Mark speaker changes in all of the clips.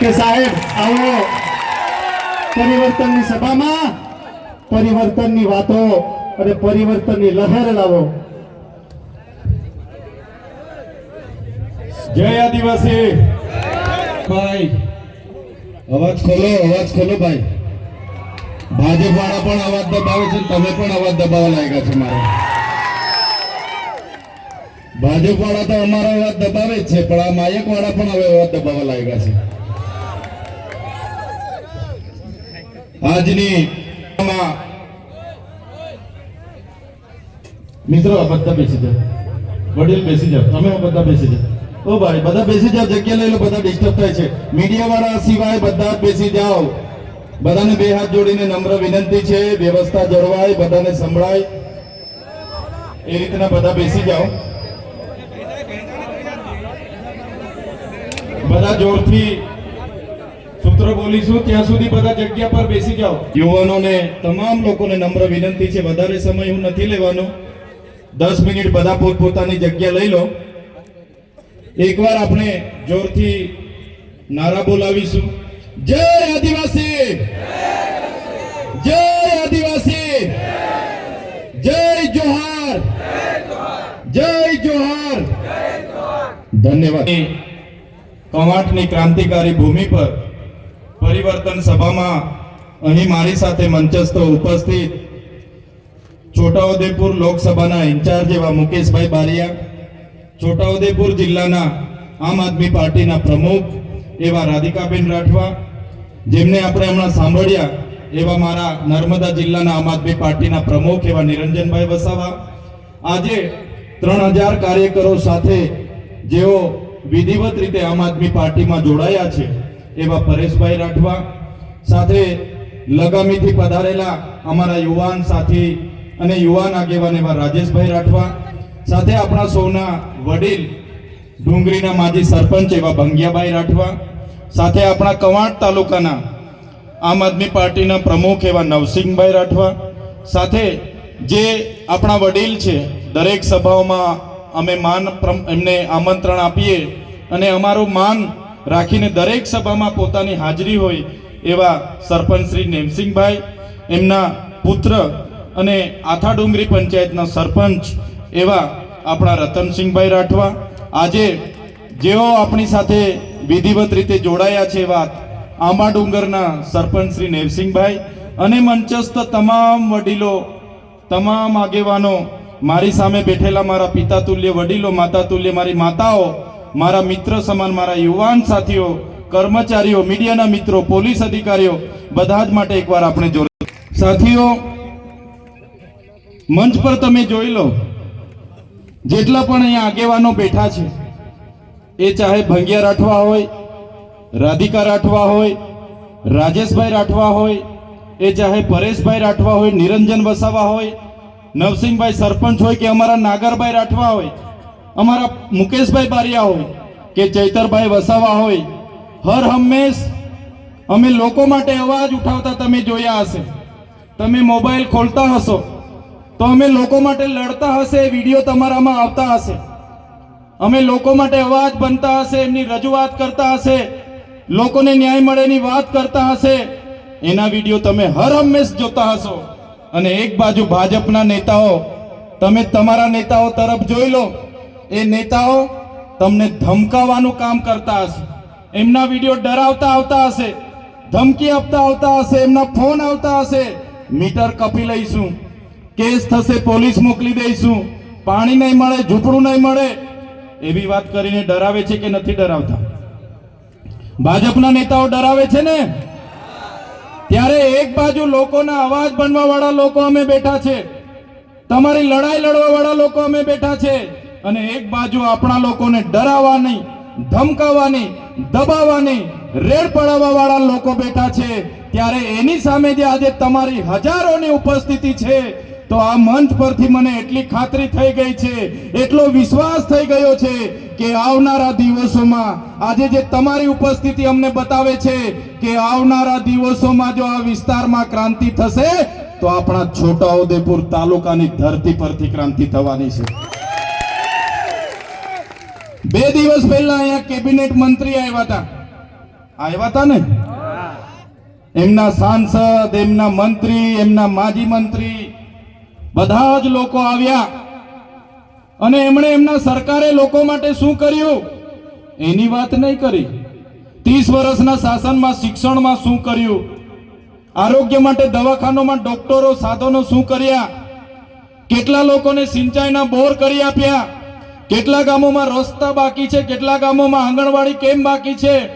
Speaker 1: કે સાહેબ આવો. પરિવર્તનની સભામાં પરિવર્તનની વાતો અને પરિવર્તનની લહેર લાવો.
Speaker 2: જય આદિવાસી. ભાઈ અવાજ ખોલો અવાજ ખોલો ભાઈ. ભાજપ વાળા પણ અવાજ દબાવે છે તમે પણ અવાજ દબાવવા લાગ્યા છો મારે. ભાજપ વાળા તો અમારો અવાજ દબાવે જ છે પણ આ માયક વાળા પણ હવે અવાજ દબાવવા લાગ્યા છે. આજની મિત્રો બધા બેસી જાઓ. વડીલ બેસી જાઓ. તમે બધા બેસી જાઓ. ઓ ભાઈ, બધા બેસી જાઓ, જગ્યા લઈ લો, બધા ડિસ્ટર્બ થાય છે. મીડિયા વાળા સિવાય બધા બેસી જાઓ. બધાને બે હાથ જોડીને નમ્ર વિનંતી છે, વ્યવસ્થા જળવાય, બધાને સંભળાય. એ રીતના બધા બેસી જાઓ. બધા જોરથી સૂત્ર બોલીશું, ત્યાં સુધી બધા જગ્યા પર બેસી જાઓ. યુવાનોને, તમામ લોકોને નમ્ર વિનંતી છે, વધારે સમય હું નથી લેવાનો. દસ મિનિટ બધા પોતપોતાની જગ્યા લઈ લો. એકવાર આપણે જોરથી નારા બોલાવીશું. જય આદિવાસી! જય આદિવાસી! જય જોહાર! જય જોહાર! ધન્યવાદ. કવાંટની ક્રાંતિકારી ભૂમિ પર પરિવર્તન સભામાં અહીં મારી સાથે મંચસ્થ ઉપસ્થિત છોટાઉદેપુર લોકસભાના ઇન્ચાર્જ એવા મુકેશભાઈ બારિયા, છોટાઉદેપુર જિલ્લાના આમ આદમી પાર્ટીના પ્રમુખ એવા રાધિકાબેન રાઠવા, જેમને આપણે હમણાં સાંભળ્યા એવા મારા નર્મદા જિલ્લાના આમ આદમી પાર્ટીના પ્રમુખ એવા નિરંજનભાઈ વસાવા. આજે ત્રણ હજાર કાર્યકરો સાથે જેઓ વિધિવત રીતે આમ આદમી પાર્ટીમાં જોડાયા છે. એવા પરેશભાઈ રાઠવા સાથે લગામીથી પધારેલા અમારા યુવાન સાથી અને યુવાન આગેવાન એવા રાજેશભાઈ રાઠવા સાથે આપણા સૌના વડીલ ડુંગરીના માજી સરપંચ એવા ભંગિયાભાઈ રાઠવા સાથે આપણા કવાંટ તાલુકાના આમ આદમી પાર્ટીના પ્રમુખ એવા નવસિંહભાઈ રાઠવા સાથે જે આપણા વડીલ છે, દરેક સભાઓમાં અમે માન એમને આમંત્રણ આપીએ અને અમારું માન રાખીને દરેક સભામાં પોતાની હાજરી હોય એવા સરપંચ શ્રી નેમસિંહભાઈ, એમના પુત્ર અને આથા ડુંગરી પંચાયતના સરપંચ એવા આપણા રતનસિંહભાઈ રાઠવા. આજે જેઓ આપણી સાથે વિધિવત રીતે જોડાયા છે વાત આંબા ડુંગરના સરપંચ શ્રી નેવસિંહભાઈ અને મંચસ્થ તમામ વડીલો, તમામ આગેવાનો, મારી સામે બેઠેલા મારા પિતા તુલ્ય વડીલો, માતા તુલ્ય, મારી માતાઓ મારા મિત્ર સમાન, મારા યુવાન સાથીઓ, કર્મચારીઓ, મીડિયાના મિત્રો, પોલીસ અધિકારીઓ, બધા જ માટે એકવાર આપણે જોર સાથીઓ, મંચ પર તમે જોઈ લો. જેટલા પણ અહીંયા આગેવાનો બેઠા છે, એ ચાહે ભંગિયા રાઠવા હોય, રાધિકા રાઠવા હોય, રાજેશભાઈ રાઠવા હોય, એ ચાહે પરેશભાઈ રાઠવા હોય, નિરંજન વસાવા હોય, નવસિંહભાઈ સરપંચ હોય કે અમારા નાગરભાઈ રાઠવા હોય અમારા મુકેશભાઈ બારિયા હોય કે ચૈતરભાઈ વસાવા હોય, હર હંમેશ અમે લોકો માટે અવાજ ઉઠાવતા તમે જોયા હશે. તમે મોબાઈલ ખોલતા હશો, તો અમે લોકો માટે લડતા હશે, વીડિયો તમારામાં આવતા હશે. અમે લોકો માટે અવાજ બનતા હશે, એમની રજૂઆત કરતા હશે, લોકોને ન્યાય મળેની વાત કરતા હશે. એના વીડિયો તમે હર હંમેશ જોતા હશો. અને એક બાજુ ભાજપના નેતાઓ, તમે તમારા નેતાઓ તરફ જોઈ લો. એ નેતાઓ તમને ધમકાવવાનું કામ કરતા હશે. એમના વીડિયો ડરાવતા આવતા હશે, ધમકી આપતા આવતા હશે, એમના ફોન આવતા હશે. મીટર કપી લઈશું, કેસ થશે, પોલીસ મોકલી દઈશું, પાણી નહીં મળે, ઝૂંપડું નહીં મળે. એવી વાત કરીને ડરાવે છે કે નથી ડરાવતા? ભાજપના નેતાઓ ડરાવે છે ને? ત્યારે એક બાજુ લોકોના અવાજ બનવા વાળા લોકો અમે બેઠા છે. તમારી લડાઈ લડવા વાળા લોકો અમે બેઠા છે. અને એક બાજુ આપણા લોકોને ડરાવવા નહીં ધમકાવવાની, દબાવવાની, રેડ પડાવવા વાળા લોકો બેઠા છે. ત્યારે એની સામે જે આજે તમારી હજારોની ઉપસ્થિતિ છે, તો આ મંચ પરથી મને એટલી ખાતરી થઈ ગઈ છે, એટલો વિશ્વાસ થઈ ગયો છે કે આવનારા દિવસોમાં, આજે જે તમારી ઉપસ્થિતિ અમને બતાવે છે કે આવનારા દિવસોમાં જો આ વિસ્તારમાં ક્રાંતિ થશે, તો આપણા છોટાઉદેપુર તાલુકાની ધરતી પરથી ક્રાંતિ થવાની છે. બે દિવસ પહેલા અહીંયા કેબિનેટ મંત્રી આવ્યા હતા. આવ્યા હતા ને? એમના સાંસદ, એમના મંત્રી, એમના માજી મંત્રી, બધા જ લોકો આવ્યા. અને એમણે એમના સરકારે લોકો માટે શું કર્યું? એની વાત નહીં કરી. ત્રીસ વર્ષના શાસનમાં, શિક્ષણમાં શું કર્યું? આરોગ્ય માટે દવાખાનોમાં ડોક્ટરો, સાધનો શું કર્યા? કેટલા લોકોને સિંચાઈના બોર કરી આપ્યા? કેટલા ગામોમાં રસ્તા બાકી છે? કેટલા ગામોમાં આંગણવાડી કેમ બાકી છે?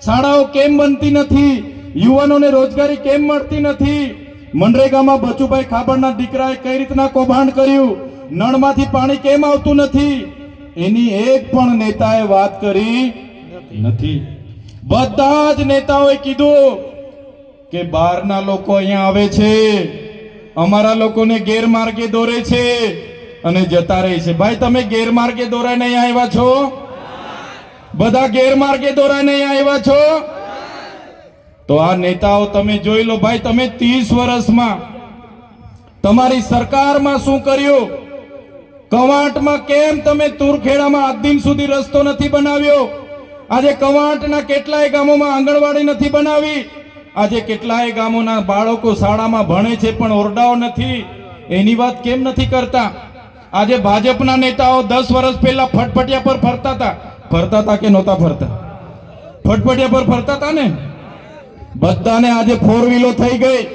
Speaker 2: શાળાઓ કેમ બનતી નથી? યુવાનોને રોજગારી કેમ મળતી નથી? મનરેગામાં બચુભાઈ ખાબડના દીકરાએ કઈ રીતના કૌભાંડ કર્યું? નળમાંથી પાણી કેમ આવતું નથી? એની એક પણ નેતાએ વાત કરી નથી. બધા જ નેતાઓએ કીધું કે બહારના લોકો અહીંયા આવે છે. અમારા લોકોને ગેરમાર્ગે દોરે છે. અને જતા રહે છે. ભાઈ, તમે ગેરમાર્ગે દોરાઈને અહીંયા આવ્યા છો? બધા ગેરમાર્ગે દોરાઈને અહીંયા આવ્યા છો? તો આ નેતાઓ તમે જોઈ લો ભાઈ, તમે ત્રીસ વર્ષમાં તમારી સરકારમાં શું કર્યું? કવાંટમાં કેમ તમે તુરખેડામાં આજ દિન સુધી રસ્તો નથી બનાવ્યો? આજે કવાંટના કેટલાય ગામોમાં આંગણવાડી નથી બનાવી? આજે કેટલાય ગામોના બાળકો શાળામાં ભણે છે પણ ઓરડાઓ નથી? એની વાત કેમ નથી કરતા? આજે ભાજપના નેતાઓ દસ વર્ષ પહેલા ફટફટિયા પર ફરતા હતા. ફરતા હતા કે નહોતા ફરતા? ફટફટિયા પર ફરતા હતા ને? બધાને આજે ફોર વ્હીલો થઈ ગઈ.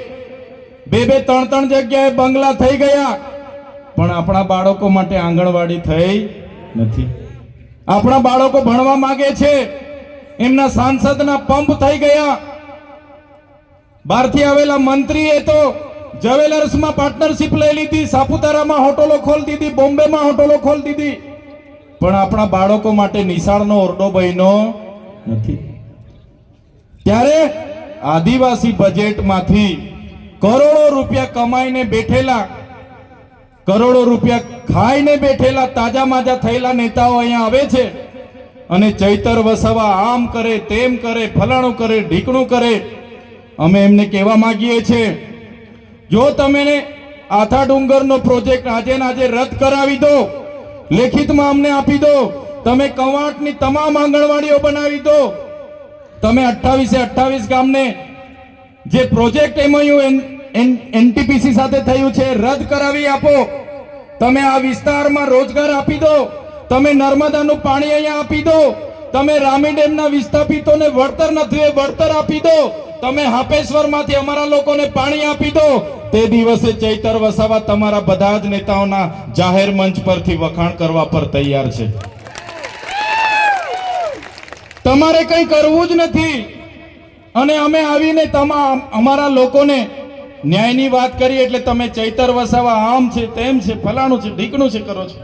Speaker 2: બે બે ત્રણ ત્રણ જગ્યાએ બંગલા થઈ ગયા. પણ આપણા બાળકો માટે આંગણવાડી થઈ નથી. આપણા બાળકો ભણવા માંગે છે. એમના સાંસદના પંપ થઈ ગયા. બહારથી આવેલા મંત્રીએ તો જવેલર્સમાં પાર્ટનરશિપ લઈ લીધી સાપુતારામાં હોટલો ખોલી દીધી બોમ્બેમાં હોટલો ખોલી દીધી. પણ આપણા બાળકો માટે નિશાળનો ઓરડો બન્યો નથી. ત્યારે આદિવાસી બજેટમાંથી કરોડો રૂપિયા કમાઈને બેઠેલા, કરોડો રૂપિયા ખાઈને બેઠેલા તાજા માજા થયેલા નેતાઓ અહીંયા આવે છે અને ચૈતર વસાવા આમ કરે, તેમ કરે, ફલાણું કરે, ઢીકણું કરે. અમે એમને કહેવા માગીએ છીએ જો તમે આથા ડુંગરનો પ્રોજેક્ટ આજે આજે રદ કરાવી દો, લેખિતમાં અમને આપી દો, તમે કવાંટની તમામ આંગણવાડીઓ બનાવી દો, તમે અઠ્ઠાવીસે અઠ્ઠાવીસ ગામને જે પ્રોજેક્ટ એમઓયુ એનટીપીસી સાથે થયું છે, રદ કરાવી આપો. તમે આ વિસ્તારમાં રોજગાર આપી દો, તમે નર્મદાનું પાણી અહીંયા આપી દો, તમે રામી ડેમના વિસ્થાપિતોને વળતર નથી વળતર આપી દો, તમે હાપેશ્વરમાંથી અમારા લોકોને પાણી આપી દો તે દિવસે ચૈતર વસાવા તમારા બધા જ નેતાઓના જાહેર મંચ પરથી વખાણ કરવા પર તૈયાર છે. તમારે કંઈ કરવું જ નથી. અને અમે આવીને તમામ અમારા લોકોને ન્યાયની વાત કરી એટલે તમે ચૈતર વસાવા આમ છે, તેમ છે, ફલાણું છે, ઢીકણું છે કરો છો.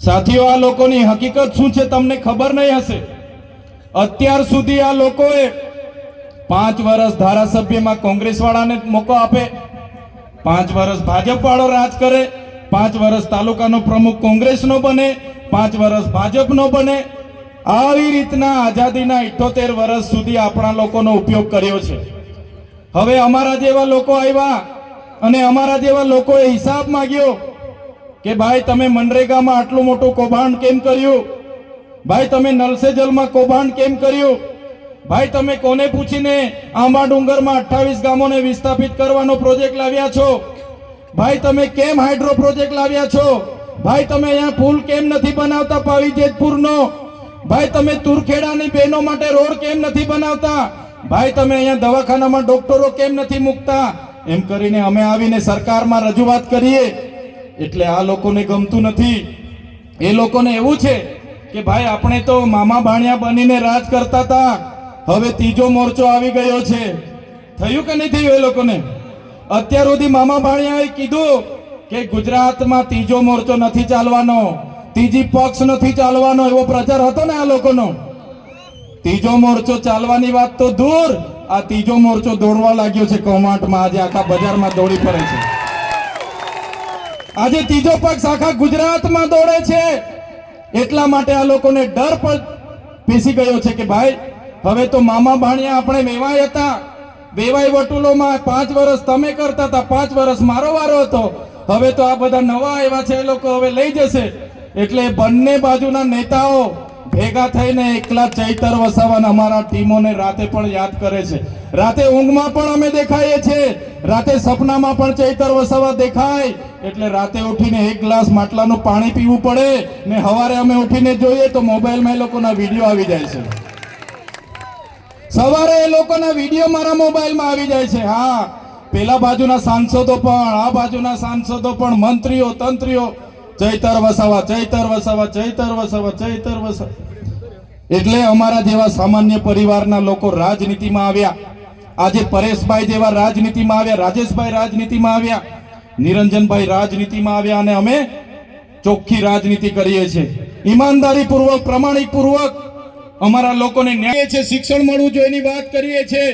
Speaker 2: સાથીઓ, આ લોકોની હકીકત શું છે તમને ખબર નહીં હશે? અત્યાર સુધી આ લોકોએ પાંચ વર્ષ ધારાસભ્યમાં કોંગ્રેસ વાળાને મોકો આપે પાંચ વર્ષ ભાજપ વાળો રાજ કરે, પાંચ વર્ષ તાલુકાનો પ્રમુખ કોંગ્રેસનો બને, પાંચ વર્ષ ભાજપનો બને. આવી રીતના આઝાદીના ઇઠોતેર વર્ષ સુધી આપણા લોકોનો ઉપયોગ કર્યો છે. હવે અમારા જેવા લોકો આવ્યા અને અમારા જેવા લોકોએ હિસાબ માંગ્યો કે ભાઈ તમે મનરેગામાં આટલું મોટું કૌભાંડ કેમ કર્યું? ભાઈ તમે નલસે જલમાં કૌભાંડ કેમ કર્યું? ભાઈ, તમે કોને પૂછીને આંબા ડુંગરમાં અઠ્ઠાવીસ ગામોને વિસ્થાપિત કરવાનો પ્રોજેક્ટ લાવ્યા છો? ભાઈ, તમે કેમ હાઇડ્રો પ્રોજેક્ટ લાવ્યા છો? ભાઈ, તમે અહીંયા પુલ કેમ નથી બનાવતા પાવી જેતપુરનો ભાઈ, તમે તુરખેડાની બહેનો માટે રોડ કેમ નથી બનાવતા? ભાઈ, તમે અહીંયા દવાખાનામાં ડોક્ટરો કેમ નથી મૂકતા? એમ કરીને અમે આવીને સરકારમાં રજૂઆત કરીએ. એટલે આ લોકોને ગમતું નથી. એ લોકોને એવું છે કે ભાઈ, આપણે તો મામા ભાણિયા બનીને રાજ કરતા હતા. હવે ત્રીજો મોરચો આવી ગયો છે. થયું કે નહીં થયું એ લોકોને? અત્યાર સુધી મામા ભાણિયાએ કીધું કે ગુજરાતમાં ત્રીજો મોરચો નથી ચાલવાનો. ત્રીજી પક્ષ નથી ચાલવાનો એવો પ્રચાર હતો ને આ લોકોનો. ત્રીજો મોરચો ચાલવાની વાત તો દૂર. આ ત્રીજો મોરચો દોડવા લાગ્યો છે કૌમાંટમાં. આજે આખા બજારમાં દોડી પડે છે. આજે ત્રીજો પક્ષ આખા ગુજરાતમાં દોડે છે. એટલા માટે આ લોકોને ડર પણ પીસી ગયો છે કે ભાઈ હવે તો મામા ભાણિયા આપણે વેવાય હતા. વેવાય વટુલોમાં પાંચ વર્ષ તમે કરતા હતા, પાંચ વર્ષ મારો વારો હતો. હવે તો આ બધા નવા આવ્યા છે, એ લોકો હવે લઈ જશે. એટલે બંને બાજુના નેતાઓ ભેગા થઈને એકલા ચૈતર વસાવાના અમારા ટીમોને રાતે પણ યાદ કરે છે. રાતે ઊંઘમાં પણ અમે દેખાઈએ છીએ રાતે સપનામાં પણ ચૈતર વસાવા દેખાય. એટલે રાતે ઉઠીને એક ગ્લાસ માટલાનું પાણી પીવું પડે ને સવારે અમે ઉઠીને જોઈએ તો મોબાઈલમાં એ લોકોના વીડિયો આવી જાય છે. સવારે એ લોકોના વીડિયો મારા મોબાઈલમાં આવી જાય છે. હા, પેલા બાજુના સાંસદો પણ, આ બાજુના સાંસદો પણ, મંત્રીઓ, તંત્રીઓ, ચૈતર વસાવા ચૈતર વસાવા ચૈતર વસાવા ચૈતર વસાવા. એટલે અમારા જેવા સામાન્ય પરિવારના લોકો રાજનીતિમાં આવ્યા. આજે પરેશભાઈ જેવા રાજનીતિમાં આવ્યા, રાજેશભાઈ રાજનીતિમાં આવ્યા, નિરંજનભાઈ રાજનીતિમાં આવ્યા અને અમે ચોખ્ખી રાજનીતિ કરીએ છીએ. ઈમાનદારી પૂર્વક પ્રમાણિક પૂર્વક અમારા લોકોને ન્યાય છે, શિક્ષણ મળવું જોઈએ એની વાત કરીએ છીએ.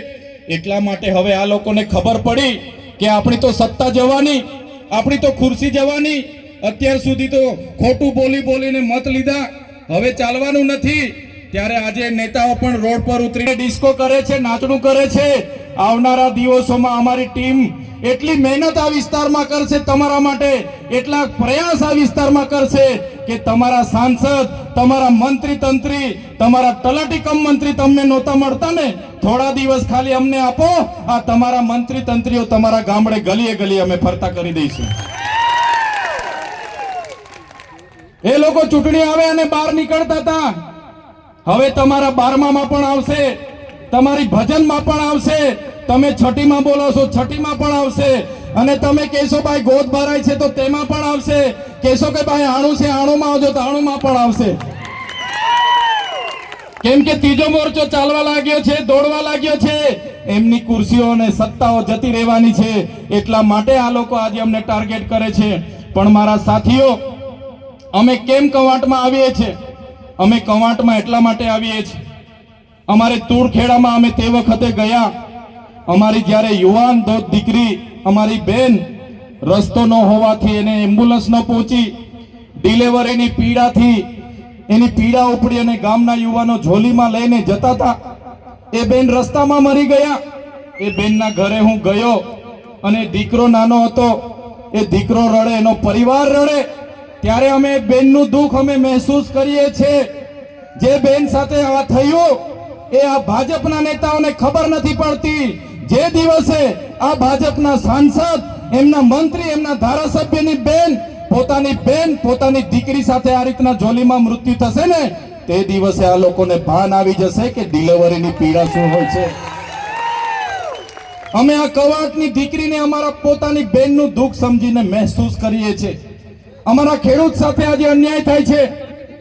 Speaker 2: એટલા માટે હવે આ લોકોને ખબર પડી કે આપણી તો સત્તા જવાની, આપણી તો ખુરશી જવાની. અત્યાર સુધી તો ખોટું બોલી બોલીને મત લીધા. હવે ચાલવાનું નથી. ત્યારે આજે નેતાઓ પણ રોડ પર ઉતરીને ડિસ્કો કરે છે, નાચણું કરે છે. આવનારા દિવસોમાં અમારી ટીમ એટલી મહેનત આ વિસ્તારમાં કરશે, તમારા માટે એટલા પ્રયાસ આ વિસ્તારમાં કરશે કે તમારા સાંસદ, તમારા મંત્રી તંત્રી તમારા તલાટી કમ મંત્રી તમને નહોતા મળતા ને? થોડા દિવસ ખાલી અમને આપો, આ તમારા મંત્રી તંત્રીઓ તમારા ગામડે ગલીએ ગલીએ અમે ફરતા કરી દઈશું. એ લોકો ચૂંટણી આવે અને બહાર નીકળતા હતા. હવે તમારા બારમામાં પણ આવશે. તમારી ભજનમાં પણ આવશે. તમે છઠ્ઠીમાં બોલો છો, છઠ્ઠીમાં પણ આવશે. અને તમે કહેશો, ભાઈ, ગોદ ભરાય છે તો તેમાં પણ આવશે. કહેશો કે, ભાઈ, આણું છે, આણુમાં આવજો તો આણુમાં પણ આવશે. કેમ કે ત્રીજો મોરચો ચાલવા લાગ્યો છે, દોડવા લાગ્યો છે. એમની ખુરશીઓ અને સત્તાઓ જતી રહેવાની છે. એટલા માટે આ લોકો આજે અમને ટાર્ગેટ કરે છે. પણ મારા સાથીઓ, અમે કેમ કવાંટમાં આવીએ છીએ? અમે કવાંટમાં એટલા માટે આવીએ છીએ. અમારે તુરખેડામાં અમે તે વખતે ગયા. અમારી જ્યારે યુવાન દીકરી, અમારી બેન રસ્તો ન હોવાથી એને એમ્બ્યુલન્સ ન પહોંચી, ડિલિવરીની પીડાથી એની પીડા ઉપડી અને ગામના યુવાનો ઝોલીમાં લઈને જતા હતા. એ બેન રસ્તામાં મરી ગયા. એ બેનના ઘરે હું ગયો અને દીકરો નાનો હતો. એ દીકરો રડે, એનો પરિવાર રડે. ત્યારે અમે બેનનું દુઃખ અમે મહેસૂસ કરીએ છીએ. જે બેન સાથે આ થયું એ આ ભાજપના નેતાઓને ખબર નથી પડતી. જે દિવસે આ ભાજપના સાંસદ, એમના મંત્રી, એમના ધારાસભ્યની બેન, પોતાની બેન, પોતાની દીકરી સાથે આ રીતના જોલીમાં મૃત્યુ થશે ને, તે દિવસે આ લોકોને ભાન આવી જશે કે ડિલિવરીની પીડા શું હોય છે. અમે આ કવાટની દીકરીને અમારા પોતાની બેનનું દુઃખ સમજીને મહેસૂસ કરીએ છીએ. અમારા ખેડૂત સાથે આજે અન્યાય થાય છે,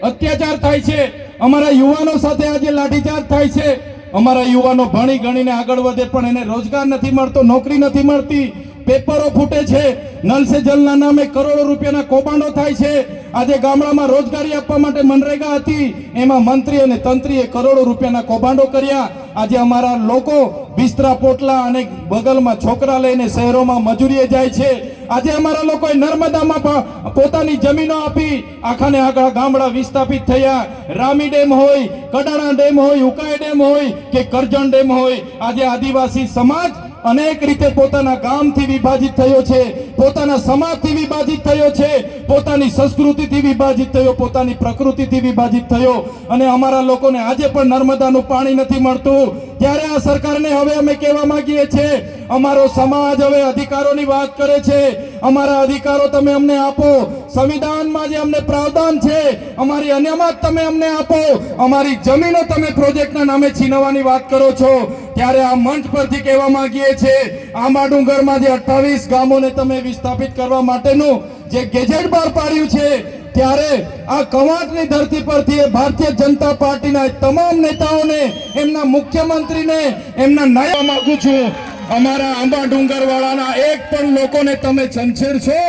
Speaker 2: અત્યાચાર થાય છે. અમારા યુવાનો સાથે આજે લાઠીચાર્જ થાય છે. અમારા યુવાનો ભણી ગણીને આગળ વધે પણ એને રોજગાર નથી મળતો, નોકરી નથી મળતી. પેપરો ફૂટે છે. નલ જલના નામે કરોડો રૂપિયાના કૌભાંડો થાય છે. આજે ગામડામાં રોજગારી આપવા માટે મનરેગા હતી. એમાં મંત્રી અને તંત્રીએ કરોડો રૂપિયાના કૌભાંડો કર્યા. આજે અમારા લોકો બિસ્તરા પોટલા અને બગલમાં છોકરા લઈને શહેરોમાં મજૂરીએ જાય છે. આજે અમારા લોકોએ નર્મદામાં પણ પોતાની જમીનો આપી, આખાને આગળ ગામડા વિસ્થાપિત થયા. રામી ડેમ હોય, કડાણા ડેમ હોય, ઉકાઈ ડેમ હોય કે કરજણ ડેમ હોય, આજે આદિવાસી સમાજ અનેક રીતે પોતાના ગામથી વિભાજિત થયો છે. પોતાના સમાજથી વિભાજિત થયો છે. પોતાની સંસ્કૃતિથી વિભાજિત થયો, પોતાની પ્રકૃતિથી વિભાજિત થયો. અને અમારા લોકોને આજે પણ નર્મદાનું પાણી નથી મળતું. ત્યારે આ સરકારને હવે અમે કહેવા માંગીએ છીએ, અમારો સમાજ હવે અધિકારોની વાત કરે છે. અમારા અધિકારો તમે અમને આપો. સંવિધાનમાં જે અમને પ્રાવધાન છે, અમારી અનામત તમે અમને આપો. અમારી જમીનો તમે પ્રોજેક્ટના નામે છીનવવાની વાત કરો છો. ત્યારે આ મંચ પરથી કહેવા માંગીએ છીએ આંબા ડુંગરમાં જે અઠ્ઠાવીસ ગામોને તમે વિસ્થાપિત કરવા માટેનું જે ગેજેટ બહાર પાડ્યું છે ત્યારે આ કવાંટની ધરતી પરથી એ ભારતીય જનતા પાર્ટીના તમામ નેતાઓને, એમના મુખ્યમંત્રીને, એમના નયા માંગુ છું. અમારા આંબા ડુંગર વાળાના એક પણ લોકોને તમે છંછેડશો,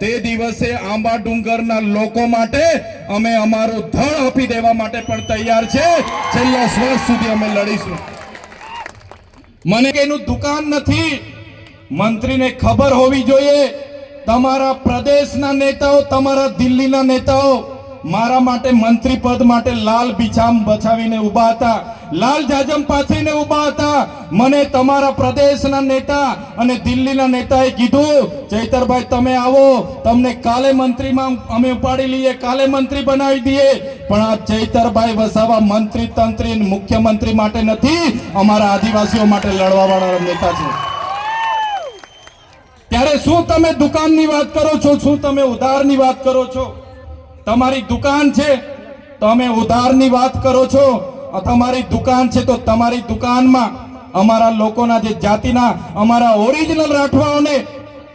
Speaker 2: તે દિવસે આંબા ડુંગરના લોકો માટે અમે અમારું ધળ આપી દેવા માટે પણ તૈયાર છે. છેલ્લા શ્વાસ સુધી અમે લડીશું. મને એનું દુકાન નથી. મંત્રીને ખબર હોવી જોઈએ. તમારા પ્રદેશના નેતાઓ, તમારા દિલ્હીના નેતાઓ મારા માટે મંત્રી પદ માટે લાલ બિછામ બચાવીને ઊભા હતા. લાલ જાજમ પાછીને ઊભા હતા. મને તમારા પ્રદેશના નેતા અને દિલ્હીના નેતાએ કીધું, ચૈતરભાઈ, તમે આવો. તમને કાલે મંત્રીમાં અમે ઉપાડી લઈએ, કાલે મંત્રી બનાવી દઈએ. પણ આ ચૈતરભાઈ વસાવા મંત્રી તંત્રી મુખ્યમંત્રી માટે નથી, અમારા આદિવાસીઓ માટે લડવા વાળા નેતા છે. ત્યારે શું તમે દુકાનની વાત કરો છો? શું તમે ઉધારની વાત કરો છો? તમારી દુકાન છે તમે ઉધારની વાત કરો છો. તમારી દુકાન છે, તો તમારી દુકાનમાં અમારા લોકોના જે જાતિના, અમારા ઓરિજિનલ રાઠવાઓને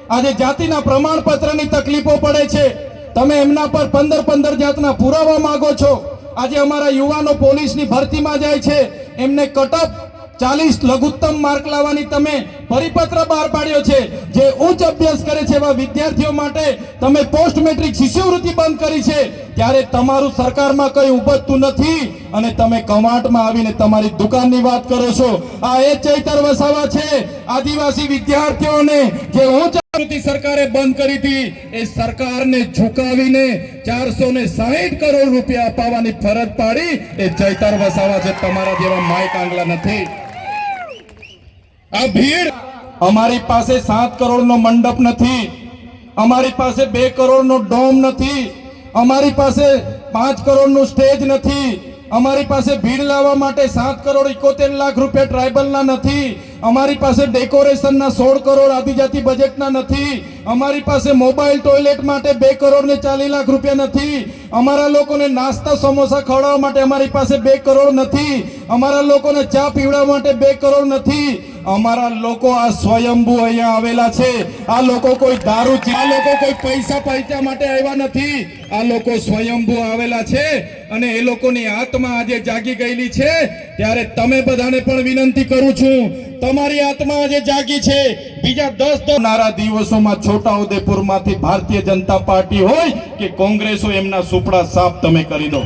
Speaker 2: આજે જાતિના પ્રમાણપત્રની તકલીફો પડે છે. તમે એમના પર પંદર પંદર જાતના પુરાવા માંગો છો. આજે અમારા યુવાનો પોલીસની ભરતીમાં જાય છે. એમને કટઅપ ચાલીસ લઘુત્તમ માર્ક લાવવાની તમે પરિપત્ર બહાર પાડ્યો છે, જે ઉચ્ચ અભ્યાસ કરે છે એવા વિદ્યાર્થીઓ માટે તમે પોસ્ટ મેટ્રિક શિષ્યવૃત્તિ બંધ કરી છે, ત્યારે તમારું સરકારમાં કઈ ઉપજતું નથી અને તમે કમાટમાં આવીને તમારી દુકાનની વાત કરો છો. આ એ ચૈતર વસાવા છે, આદિવાસી વિદ્યાર્થીઓને જે ઉચ્ચ સરકારે બંધ કરી હતી, એ સરકારને ઝુકાવીને ચારસો ને સાહીઠ કરોડ રૂપિયા અપાવવાની ફરજ પાડી, એ ચૈતર વસાવા છે, તમારા જેવા માય કાંગલા નથી. આ ભીડ અમારી પાસે સાત કરોડનો મંડપ નથી. અમારી પાસે બે કરોડનો ડોમ નથી. અમારી પાસે પાંચ કરોડનું સ્ટેજ નથી. અમારી પાસે ભીડ લાવવા માટે સાત કરોડ ઇકોતેર લાખ રૂપિયા ટ્રાઇબલના નથી. અમારી પાસે ડેકોરેશનના સોળ કરોડ આદિજાતિ બજેટના નથી. અમારી પાસે મોબાઈલ ટોયલેટ માટે બે કરોડ ને ચાલીસ લાખ રૂપિયા નથી. અમારા લોકોને નાસ્તા સમોસા ખવડાવવા માટે અમારી પાસે બે કરોડ નથી. અમારા લોકોને ચા પીવડાવવા માટે બે કરોડ નથી. અમારા લોકો આ સ્વયંભૂ અહીંયા આવેલા છે. આ લોકો કોઈ દારૂ આ લોકો કોઈ પૈસા પૈસા માટે આવ્યા નથી. આ લોકો સ્વયંભૂ આવેલા છે અને એ લોકોની આત્મા આજે જાગી ગયેલી છે. ત્યારે તમે બધાને પણ વિનંતી કરું છું, તમારી આત્મા આજે જાગી છે. બીજા દસ નારા દિવસોમાં છોટાઉદેપુરમાંથી ભારતીય જનતા પાર્ટી હોય કે કોંગ્રેસો એમના સુપડા સાફ તમે કરી દો.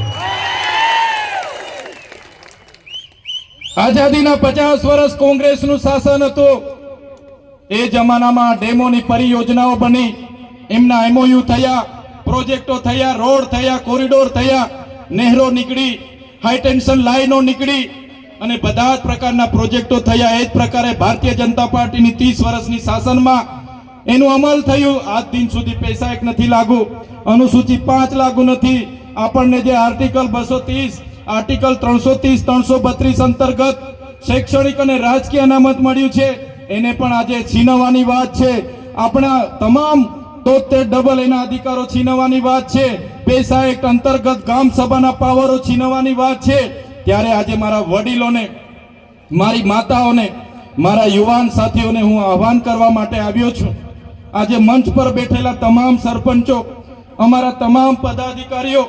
Speaker 2: આઝાદીના પચાસ વર્ષ કોંગ્રેસનું શાસન હતું. એ જમાનામાં ડેમોની પરિયોજનાઓ બની. એમના એમઓયુ થયા, પ્રોજેક્ટો થયા, રોડ થયા, કોરિડોર થયા, નહેરો નીકળી હાઈટેન્શન લાઈનો નીકળી અને બધા જ પ્રકારના પ્રોજેક્ટો થયા. એ જ પ્રકારે ભારતીય જનતા પાર્ટીની ત્રીસ વર્ષની શાસનમાં એનું અમલ થયું. આજ દિન સુધી પૈસા એક નથી લાગુ. અનુસૂચિ પાંચ લાગુ નથી. આપણને જે આર્ટિકલ બસો ત્રીસ આર્ટિકલ ત્રણસો ત્રીસ ત્રણસો બત્રીસ અંતર્ગત શૈક્ષણિક અને રાજકીય અનામત મળ્યું છે. એને પણ આજે છીનવવાની વાત છે. આપણા તમામ તોતેર ડબલ એના અધિકારો છીનવવાની વાત છે. પૈસા એક્ટ અંતર્ગત ગામ સભાના પાવરો છીનવવાની વાત છે. ત્યારે આજે મારા વડીલોને, મારી માતાઓને, મારા યુવાન સાથીઓને હું આહવાન કરવા માટે આવ્યો છું. આજે મંચ પર બેઠેલા તમામ સરપંચો, અમારા તમામ પદાધિકારીઓ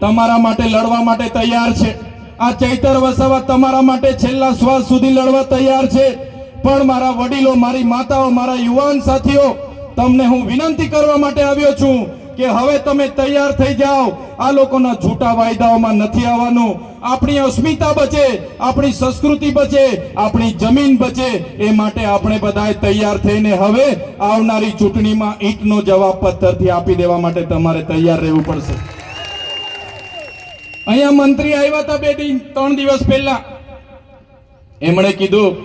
Speaker 2: તમારા માટે લડવા માટે તૈયાર છે. આ ચૈતર વસાવા તમારા માટે છેલ્લા શ્વાસ સુધી લડવા તૈયાર છે. પણ મારા વડીલો, મારી માતાઓ, મારા યુવાન સાથીઓ, તમને હું વિનંતી કરવા માટે આવ્યો છું કે હવે તમે તૈયાર થઈ જાઓ. આ લોકોના છૂટા વાયદાઓમાં નથી આવવાનું. આપણી અસ્મિતા બચે, આપણી સંસ્કૃતિ બચે, આપણી જમીન બચે. એ માટે આપણે બધાએ તૈયાર થઈને હવે આવનારી ચૂંટણીમાં ઈંટનો જવાબ પથ્થરથી આપી દેવા માટે તમારે તૈયાર રહેવું પડશે. અહીંયા મંત્રી આવ્યા હતા બે ત્રણ દિવસ પહેલા. એમણે કીધું,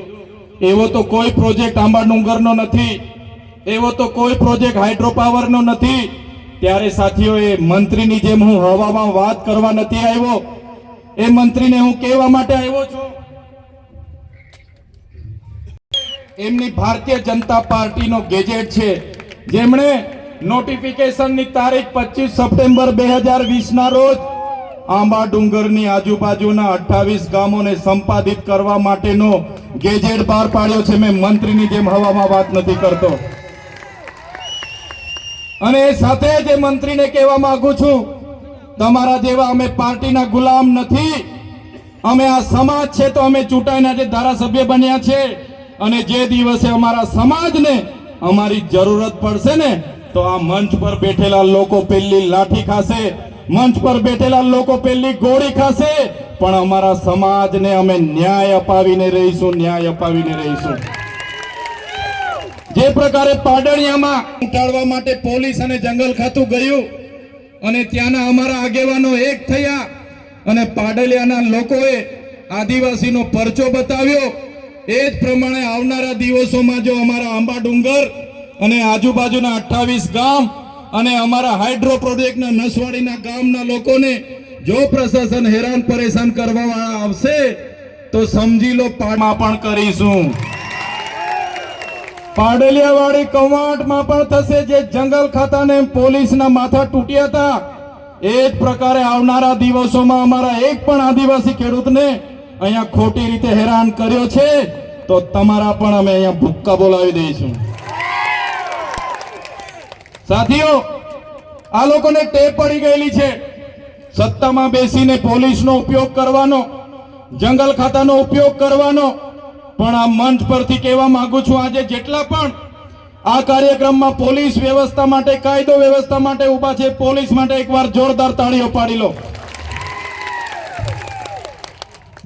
Speaker 2: એવો તો કોઈ પ્રોજેક્ટ આંબા ડુંગરનો નથી, એવો તો કોઈ પ્રોજેક્ટ હાઇડ્રોપાવરનો નથી. ત્યારે સાથીઓ એ મંત્રીની જેમ હું હવામાં વાત કરવા નથી આવ્યો. એ મંત્રીને હું કહેવા માટે આવ્યો છું. એમની ભારતીય જનતા પાર્ટીનો ગેજેટ છે. જેમણે નોટિફિકેશનની તારીખ પચીસ સપ્ટેમ્બર બે હજાર વીસના રોજ આંબા ડુંગરની આજુબાજુના અઠ્ઠાવીસ ગામોને સંપાદિત કરવા માટેનો ગેજેટ બહાર પાડ્યો છે. મેં મંત્રીની જેમ હવામાં વાત નથી કરતો. અને સાથે જ મંત્રીને કહેવા માંગુ છું, તમારા જેવા અમે પાર્ટીના ગુલામ નથી. અમે આ સમાજ છે તો અમે ચૂંટાઈને આજે ધારાસભ્ય બન્યા છે. અને જે દિવસે અમારા સમાજને અમારી જરૂરત પડશે ને, તો આ મંચ પર બેઠેલા લોકો પેલી લાઠી ખાશે. મંચ પર બેઠેલા લોકો પેલી ગોળી ખાશે, પણ અમારા સમાજને અમે ન્યાય અપાવીને રહીશું, ન્યાય અપાવીને રહીશું. જે પ્રકારે પાડળિયામાં ઉટાડવા માટે પોલીસ અને જંગલ ખાતું ગયું, અને ત્યાંના અમારા આગેવાનો એક થયા, અને પાડલિયાના લોકોએ આદિવાસીનો પરચો બતાવ્યો. એ જ પ્રમાણે આવનારા દિવસોમાં જો અમારા આંબા ડુંગર અને આજુબાજુના અઠ્ઠાવીસ ગામ અને અમારા હાઇડ્રો પ્રોજેક્ટના નસવાડીના ગામના લોકોને જો પ્રશાસન હેરાન પરેશાન કરવા વાળા આવશે, તો સમજી લો પણ કરીશું. પાડેલિયાવાળી કવાંટમાં પણ થશે જે જંગલ ખાતાને પોલીસના માથા તૂટ્યા હતા. એ જ પ્રકારે આવનારા દિવસોમાં અમારા એક પણ આદિવાસી ખેડૂતને અહીંયા ખોટી રીતે હેરાન કર્યો છે, તો તમારા પણ અમે અહીંયા ભૂક્કા બોલાવી દઈશું. સાથીઓ, આ લોકોને ટેપ પડી ગયેલી છે. સત્તામાં બેસીને પોલીસનો ઉપયોગ કરવાનો, જંગલ ખાતાનો ઉપયોગ કરવાનો. પણ આ મંચ પરથી કહેવા માંગુ છું, આજે જેટલા પણ આ કાર્યક્રમમાં પોલીસ વ્યવસ્થા માટે, કાયદો વ્યવસ્થા માટે ઊભા છે, પોલીસ માટે એકવાર જોરદાર તાળીઓ પાડી લો.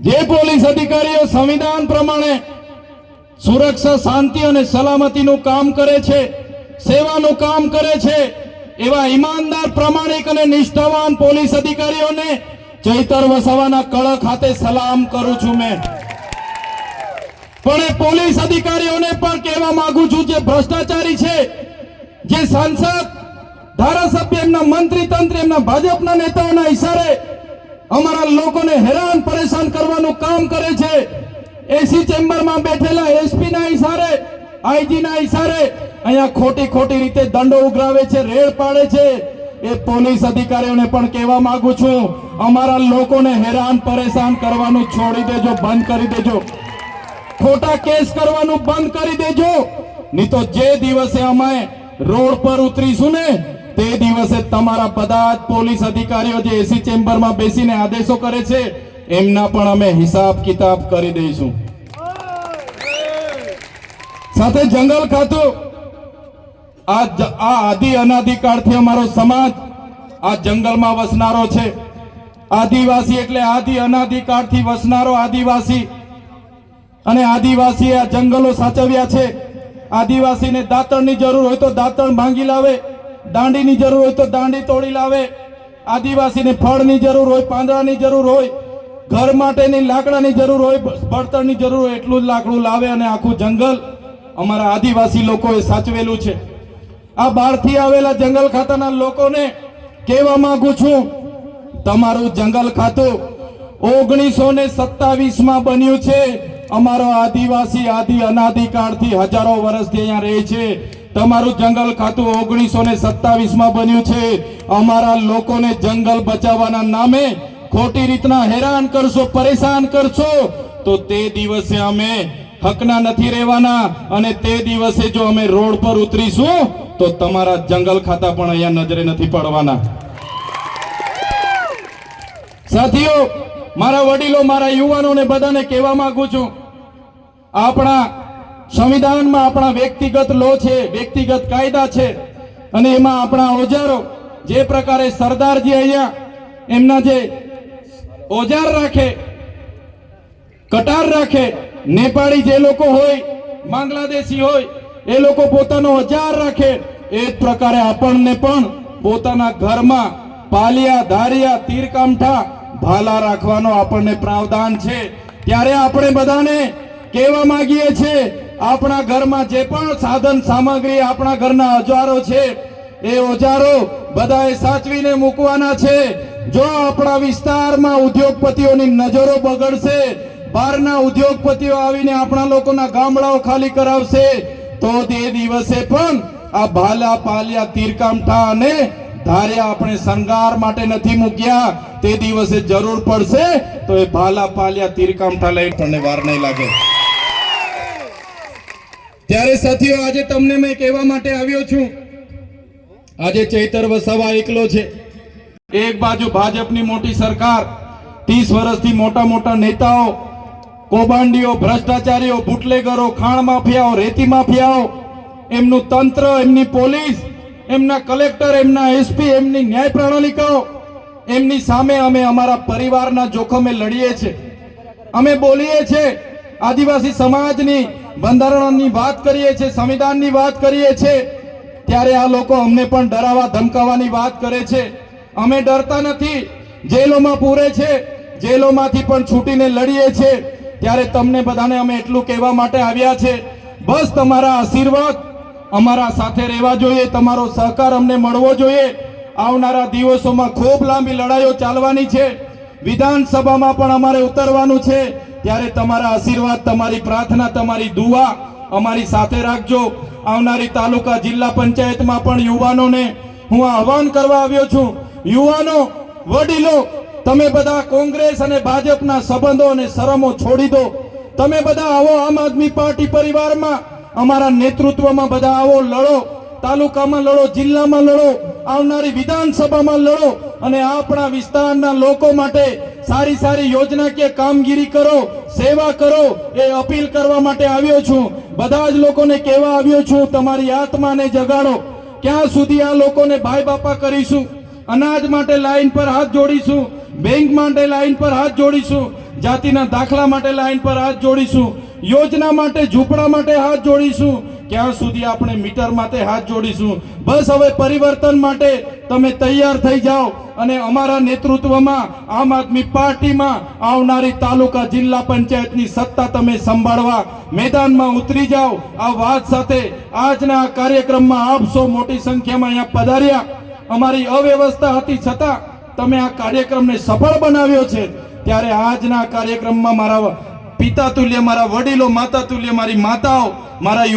Speaker 2: જે પોલીસ અધિકારીઓ સંવિધાન પ્રમાણે સુરક્ષા, શાંતિ અને સલામતીનું કામ કરે છે સેવાનું કામ કરે છે. એવા ઈમાનદાર, પ્રામાણિક અને નિષ્ઠાવાન પોલીસ અધિકારીઓને ચૈતર વસાવાના કળક ખાતે સલામ કરું છું મેં. પણ એ પોલીસ અધિકારીઓને પણ કહેવા માંગુ છું જે ભ્રષ્ટાચારી છે, જે સાંસદ, ધારાસભ્ય એમના મંત્રી તંત્ર એમના ભાજપના નેતાઓના ઈશારે અમારા લોકોને હેરાન પરેશાન કરવાનું કામ કરે છે. એસી ચેમ્બરમાં બેઠેલા એસપી ના ઈશારે આઈજી ના ઈશારે અહીંયા ખોટી ખોટી રીતે દંડો ઉઘરાવે છે, રેડ પાડે છે. એ પોલીસ અધિકારીઓને પણ કહેવા માંગુ છું, અમારા લોકોને હેરાન પરેશાન કરવાનું છોડી દેજો, બંધ કરી દેજો. ખોટા કેસ કરવાનું બંધ કરી દેજો. નહીં તો જે દિવસે અમે રોડ પર ઉતરીશું ને, તે દિવસે તમારા બધા જ પોલીસ અધિકારીઓ જે એસી ચેમ્બરમાં બેસીને આદેશો કરે છે, એમના પણ અમે હિસાબ કિતાબ કરી દઈશું. સાથે જંગલ ખાતું. આ આદિ અનાદિકાળથી અમારો સમાજ આ જંગલમાં વસનારો છે. આદિવાસી એટલે આદિ અનાદિકાળથી વસનારો આદિવાસી. અને આદિવાસી આ જંગલો સાચવ્યા છે. આદિવાસીને દાંતણની જરૂર હોય તો દાંતણ ભાંગી લાવે. દાંડીની જરૂર હોય તો દાંડી તોડી લાવે. આદિવાસીને ફળની જરૂર હોય, પાંદડાની જરૂર હોય, ઘર માટેની લાકડાની જરૂર હોય, બળતણની જરૂર હોય, એટલું જ લાકડું લાવે અને આખું જંગલ અમારા આદિવાસી લોકોએ સાચવેલું છે. આ બહારથી આવેલા જંગલ ખાતાના લોકોને કહેવા માંગુ છું, તમારું જંગલ ખાતું ઓગણીસો ને સત્તાવીસમાં બન્યું છે. અમારો આદિવાસી આદિ અનાદિકાળથી હજારો વર્ષથી અહીંયા રહે છે. તમારું જંગલ ખાતું ઓગણીસો ને સત્તાવીસમાં બન્યું છે. અમારા લોકોને જંગલ બચાવવાના નામે ખોટી રીતના હેરાન કરશો, પરેશાન કરશો. તો તે દિવસે અમે હકના નથી રહેવાના અને તે દિવસે જો અમે રોડ પર ઉતરીશું, તો તમારા જંગલ ખાતા પણ અહીંયા નજરે નથી પડવાના. સાથીઓ, મારા વડીલો, મારા યુવાનોને બધાને કહેવા માંગુ છું, આપણા સંવિધાનમાં આપણા વ્યક્તિગત લો છે, વ્યક્તિગત કાયદા છે, અને એમાં આપણા ઓજારો, જે પ્રકારે સરદારજી અહીંયા એમના જે ઓજાર રાખે, કટાર રાખે નેપાળી જે લોકો હોય, બાંગ્લાદેશી હોય, એ લોકો પોતાનો હજાર રાખે. એ જ પ્રકારે આપણને પણ પોતાના ઘરમાં પાલિયા, ધારિયા, તીરકામઠા ભાલા રાખવાનો આપણને પ્રાવધાન છે. ત્યારે આપણે બધાને કહેવા માંગીએ છીએ, આપણા ઘરમાં જે પણ સાધન સામગ્રી આપણા ઘરના ઓજારો છે, એ ઓજારો બધાએ સાચવીને મૂકવાના છે. જો આપણા વિસ્તારમાં ઉદ્યોગપતિઓની નજરો બગડશે બહારના ઉદ્યોગપતિઓ આવીને આપણા લોકોના ગામડાઓ ખાલી કરાવશે, તો તે દિવસે પણ આ ભાલા પાલિયા તીરકામઠા અને ધાર્યા આપણે શણગાર માટે નથી મૂક્યા. તે દિવસે જરૂર પડશે, તો એ ભાલા પાલિયા તીરકામઠા લઈ તમને વાર નહીં લાગે. ત્યારે સાથીઓ, આજે તમને મેં કહેવા માટે આવ્યો છું. આજે ચૈતર વસાવા એકલો છે. એક બાજુ ભાજપની મોટી સરકાર, ત્રીસ વર્ષથી મોટા મોટા નેતાઓ કૌભાંડીઓ, ભ્રષ્ટાચારીઓ, બુટલેગરો, ખાણ માફિયાઓ, રેતી માફિયાઓ, એમનું તંત્ર, એમની પોલીસ, એમના કલેક્ટર, એમના એસપી, એમની ન્યાય પ્રણાલિકાઓ, એમની સામે અમે અમારા પરિવારના જોખમે લડીએ છીએ અમે બોલીએ છીએ આદિવાસી સમાજની બંધારણની વાત કરીએ છીએ સંવિધાનની વાત કરીએ છીએ ત્યારે આ લોકો અમને પણ ડરાવા ધમકાવવાની વાત કરે છે. અમે ડરતા નથી. જેલોમાં પૂરે છે, જેલોમાંથી પણ છૂટીને લડીએ છીએ ત્યારે તમને બધાને અમે એટલું કહેવા માટે આવ્યા છે. બસ તમારા આશીર્વાદ અમારા સાથે રહેવા જોઈએ, તમારો સહકાર અમને મળવો જોઈએ. આવનારા દિવસોમાં ખૂબ લાંબી લડાઈઓ ચાલવાની છે. વિધાનસભામાં પણ અમારે ઉતરવાનું છે. ત્યારે તમારા આશીર્વાદ, તમારી પ્રાર્થના, તમારી દુઆ અમારી સાથે રાખજો. આવનારી તાલુકા જિલ્લા પંચાયતમાં પણ યુવાનોને હું આહવાન કરવા આવ્યો છું. યુવાનો, વડીલો તમે બધા કોંગ્રેસ અને ભાજપના સંબંધો અને શરમો છોડી દો. તમે બધા આવો આમ આદમી પાર્ટી પરિવારમાં. અમારા નેતૃત્વમાં બધા આવો, લડો. તાલુકામાં લડો, જિલ્લામાં લડો. આવનારી વિધાનસભામાં લડો. અને આપણા વિસ્તારના લોકો માટે સારી સારી યોજનાકીય કામગીરી કરો, સેવા કરો, એ અપીલ કરવા માટે આવ્યો છું. બધા જ લોકોને કહેવા આવ્યો છું, તમારી આત્માને જગાડો. ક્યાં સુધી આ લોકોને ભાઈ બાપા કરીશું? અનાજ માટે લાઈન પર હાથ જોડીશું? બેંક માટે લાઈન પર હાથ જોડીશું, જાતિના દાખલા માટે લાઈન પર હાથ જોડીશું, યોજના માટે, ઝૂંપડા માટે હાથ જોડીશું, ક્યાં સુધી આપણે મીટર માટે હાથ જોડીશું? બસ હવે પરિવર્તન માટે તમે તૈયાર થઈ જાઓ અને અમારા નેતૃત્વમાં, આમ આદમી પાર્ટીમાં આવનારી તાલુકા જિલ્લા પંચાયતની સત્તા તમે સંભાળવા મેદાનમાં ઉતરી જાઓ. આ વાત સાથે આજના કાર્યક્રમમાં આપ મોટી સંખ્યામાં અહીંયા પધાર્યા. અમારી અવ્યવસ્થા હતી છતાં તમે આ કાર્યક્રમને સફળ બનાવ્યો છે, ત્યારે આજના કાર્યક્રમમાં મારા પિતા તુલ્ય, મારા વડીલો, માતા તુલ્ય, મારી માતાઓ, મારા યુવા